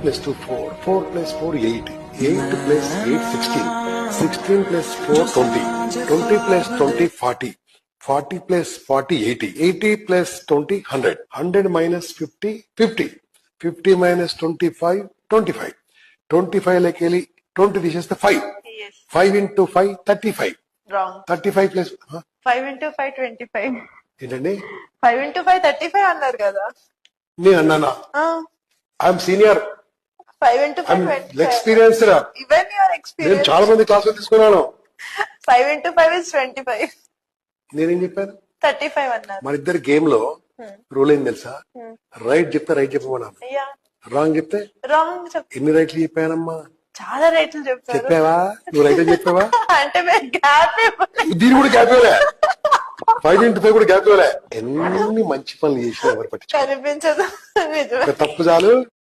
Plus two four four plus four eight eight plus eight sixteen sixteen plus four twenty twenty plus twenty forty forty plus forty eighty eighty plus twenty hundred hundred minus fifty fifty fifty minus twenty five twenty five twenty five లకి వెళ్ళి twenty తీసేస్తే five five into five thirty five thirty five plus five into five twenty five ఏంటండి five into five thirty five అన్నారు కదా. నేను అన్నానా? I'm senior five into five experienced even your experience చాలా మంది క్లాసులు తీసుకున్నాను. Five into five is twenty five నేనేం చెప్పాను? థర్టీ ఫైవ్ అన్నారు. మన ఇద్దరు గేమ్లో రూల్ ఏం తెలుసా? రైట్ చెప్తే రైట్ చెప్పమన్నాను. అయ్యా రాంగ్ చెప్తే? రాంగ్ ఎన్ని రైట్లు చెప్పానమ్మా? చాలా రేట్లు చెప్పారు. చెప్పావా? నువ్వు రైట్ చెప్పావా? అంటే గ్యాప్ దీని కూడా గ్యాప్ ఇవ్వలే. ఫైవ్ ఇంటూ ఫైవ్ కూడా గ్యాప్ ఇవ్వలే. ఎన్ని మంచి పనులు చేసినా ఎవరు పట్టించు కనిపించదు. తప్పు చాలు.